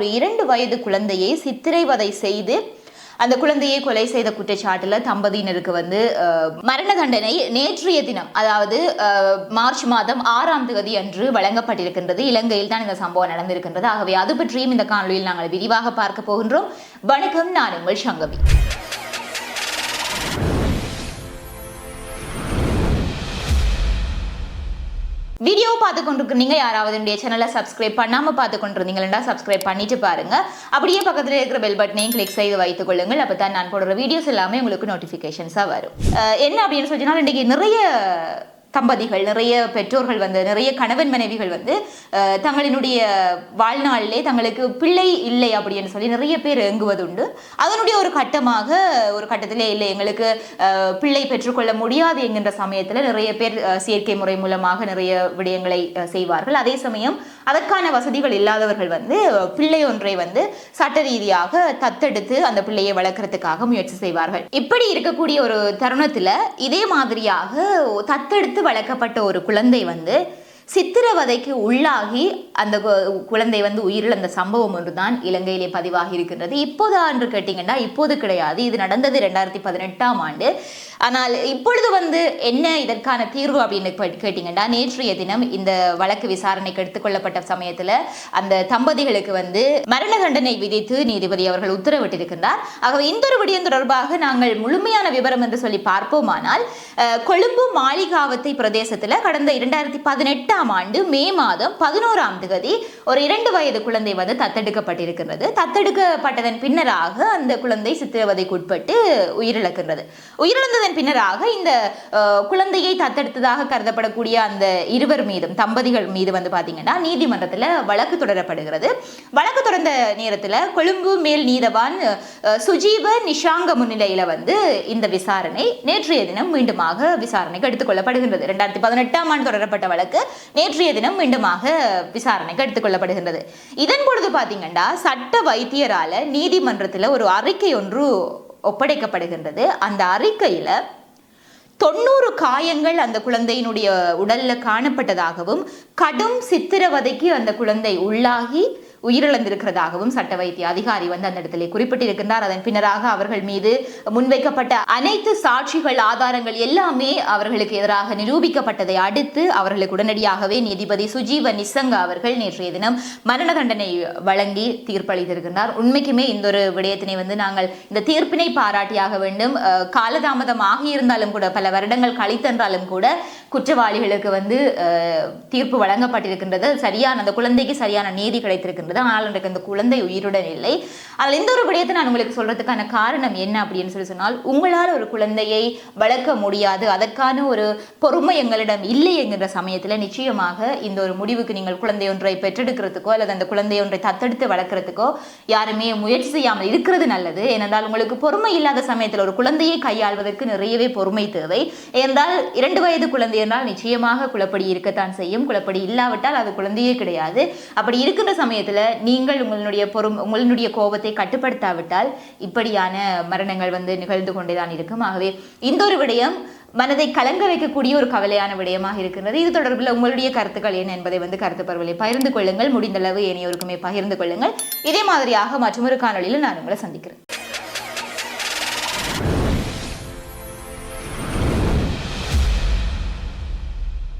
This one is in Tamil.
ஒரு இரண்டு வயது குழந்தையை சித்திரைவதை செய்து அந்த குழந்தையை கொலை செய்த குற்றச்சாட்டுல தம்பதியினருக்கு வந்து மரண தண்டனை நேற்றைய தினம் அதாவது அஹ், மார்ச் மாதம் ஆறாம் தேதி அன்று வழங்கப்பட்டிருக்கின்றது. இலங்கையில் தான் இந்த சம்பவம் நடந்திருக்கின்றது. ஆகவே அது பற்றியும் இந்த காணொலியில் நாங்கள் விரிவாக பார்க்க போகின்றோம். வணக்கம் நான் உங்கள் சங்கவி. வீடியோ பார்த்து கொண்டிருக்கிறீங்க யாராவது என்னுடைய சேனலை சப்ஸ்கிரைப் பண்ணாமல் பார்த்து கொண்டிருந்தீங்களா சப்ஸ்கிரைப் பண்ணிட்டு பாருங்க. அப்படியே பக்கத்தில் இருக்கிற பெல் பட்டனையும் கிளிக் செய்து வைத்துக் கொள்ளுங்கள். அப்போ தான் நான் போடுற வீடியோஸ் எல்லாமே உங்களுக்கு நோட்டிஃபிகேஷன்ஸாக வரும். என்ன அப்படின்னு சொன்னால் இன்றைக்கி நிறைய தம்பதிகள் நிறைய பெற்றோர்கள் வந்து நிறைய கணவன் மனைவிகள் வந்து தங்களினுடைய வாழ்நாளிலே தங்களுக்கு பிள்ளை இல்லை அப்படின்னு சொல்லி நிறைய பேர் ஏங்குவதுண்டு. அதனுடைய ஒரு கட்டமாக ஒரு கட்டத்திலே இல்லை எங்களுக்கு பிள்ளை பெற்றுக்கொள்ள முடியாது என்கின்ற சமயத்தில் நிறைய பேர் செயற்கை முறை மூலமாக நிறைய விடயங்களை செய்வார்கள். அதே சமயம் அதற்கான வசதிகள் இல்லாதவர்கள் வந்து பிள்ளை ஒன்றை வந்து சட்ட ரீதியாக தத்தெடுத்து அந்த பிள்ளையை வளர்க்கறதுக்காக முயற்சி செய்வார்கள். இப்படி இருக்கக்கூடிய ஒரு தருணத்தில் இதே மாதிரியாக தத்தெடுத்து வளர்க்கப்பட்ட ஒரு குழந்தை வந்து சித்திரவதைக்கு உள்ளாகி அந்த கு- குழந்தை வந்து உயிரிழந்த சம்பவம் ஒன்றுதான் இலங்கையிலே பதிவாகி இருக்கின்றது. இப்போதா என்று கேட்டிங்கன்னா இப்போது கிடையாது. இது நடந்தது ரெண்டாயிரத்தி பதினெட்டாம் ஆண்டு. ஆனால் இப்பொழுது வந்து என்ன இதற்கான தீர்வு அப்படின்னு கேட்- நேற்றைய தினம் இந்த வழக்கு விசாரணைக்கு எடுத்துக்கொள்ளப்பட்ட சமயத்தில் அந்த தம்பதிகளுக்கு வந்து மரண தண்டனை விதித்து நீதிபதி அவர்கள் உத்தரவிட்டிருக்கின்றார். ஆகவே இந்த ஒரு விடயம் தொடர்பாக நாங்கள் முழுமையான விவரம் என்று சொல்லி பார்ப்போமானால் கொழும்பு மாளிகாவத்தை பிரதேசத்தில் கடந்த இரண்டாயிரத்தி பதினெட்டாம் ஆண்டு மே மாதம் பதினோராம் தேதி ஒரு இரண்டு வயது குழந்தை வந்து தத்தெடுக்கப்பட்டிருக்கிறது தத்தெடுக்கப்பட்டதன் பின்னராக அந்த குழந்தை சித்திரவதைக்கு உட்பட்டு உயிரிழக்கின்றது. உயிரிழந்ததன் பின்னராக இந்த குழந்தையை தத்தெடுத்ததாக கருதப்படக்கூடிய அந்த இருவர் மீதும் தம்பதிகள் மீது வந்து பார்த்தீங்கன்னா நீதிமன்றத்தில் வழக்கு தொடரப்படுகிறது. வழக்கு தொடர்ந்த நேரத்தில் கொழும்பு மேல் நீதவான் சுஜீவ நிஷாங்க முன்னிலையில் வந்து இந்த விசாரணை நேற்றைய தினம் மீண்டுமாக விசாரணைக்கு எடுத்துக்கொள்ளப்படுகின்றது. இரண்டாயிரத்தி பதினெட்டாம் ஆண்டு தொடரப்பட்ட வழக்கு நேற்றைய தினம் மீண்டுமாக விசாரணைக்கு எடுத்துக்கொள்ளப்படுகின்றது. இதன் பொழுது பாத்தீங்கன்னா சட்ட வைத்தியரால நீதிமன்றத்துல ஒரு அறிக்கை ஒன்று ஒப்படைக்கப்படுகின்றது. அந்த அறிக்கையில தொண்ணூறு காயங்கள் அந்த குழந்தையினுடைய உடல்ல காணப்பட்டதாகவும் கடும் சித்திரவதைக்கு அந்த குழந்தை உள்ளாகி உயிரிழந்திருக்கிறதாகவும் சட்ட வைத்திய அதிகாரி வந்து அந்த இடத்திலே குறிப்பிட்டிருக்கின்றார். அதன் பின்னராக அவர்கள் மீது முன்வைக்கப்பட்ட அனைத்து சாட்சிகள் ஆதாரங்கள் எல்லாமே அவர்களுக்கு எதிராக நிரூபிக்கப்பட்டதை அடுத்து அவர்களுக்கு உடனடியாகவே நீதிபதி சுஜீவ நிசங்க அவர்கள் நேற்றைய தினம் மரண தண்டனை வழங்கி தீர்ப்பளித்திருக்கின்றார். உண்மைக்குமே இந்த ஒரு விடயத்தினை வந்து நாங்கள் இந்த தீர்ப்பினை பாராட்டியாக வேண்டும். காலதாமதம் ஆகியிருந்தாலும் கூட பல வருடங்கள் கழித்தென்றாலும் கூட குற்றவாளிகளுக்கு வந்து தீர்ப்பு வழங்கப்பட்டிருக்கின்றது. சரியான அந்த குழந்தைக்கு சரியான நீதி கிடைத்திருக்கின்றது. ஆனால் இன்றைக்கு அந்த குழந்தை உயிருடன் இல்லை. அதில் இந்த ஒரு விடயத்தை நான் உங்களுக்கு சொல்றதுக்கான காரணம் என்ன அப்படின்னு சொல்லி சொன்னால் உங்களால் ஒரு குழந்தையை வளர்க்க முடியாது. அதற்கான ஒரு பொறுமை எங்களிடம் இல்லை என்கிற சமயத்தில் நிச்சயமாக இந்த ஒரு முடிவுக்கு நீங்கள் குழந்தை ஒன்றை பெற்றெடுக்கிறதுக்கோ அல்லது அந்த குழந்தை ஒன்றை தத்தெடுத்து வளர்க்கறதுக்கோ யாருமே முயற்சி செய்யாமல் இருக்கிறது நல்லது. ஏனென்றால் உங்களுக்கு பொறுமை இல்லாத சமயத்தில் ஒரு குழந்தையை கையாள்வதற்கு நிறையவே பொறுமை தேவை. ஏனென்றால் இரண்டு வயது குழந்தை என்றால் நிச்சயமாக குழப்படி இருக்கத்தான் செய்யும். குழப்படி இல்லாவிட்டால் அது குழந்தையே கிடையாது. அப்படி இருக்கின்ற சமயத்தில் நீங்கள் உங்களுடைய பொறும் உங்களுடைய கோபத்தை கட்டுப்படுத்தாவிட்டால் இப்படியான மரணங்கள் வந்து நிகழ்ந்து கொண்டேதான் இருக்கும். ஆகவே இந்த ஒரு விடயம் மனதை கலங்க வைக்கக்கூடிய ஒரு கவலையான விடயமாக இருக்கின்றது. இது தொடர்பில் உங்களுடைய கருத்துக்கள் என்ன என்பதை வந்து கருத்து பரவலை பகிர்ந்து கொள்ளுங்கள். முடிந்தளவு ஏனையோருக்குமே பகிர்ந்து கொள்ளுங்கள். இதே மாதிரியாக மற்றொரு காணொலியில் நான் உங்களை சந்திக்கிறேன்.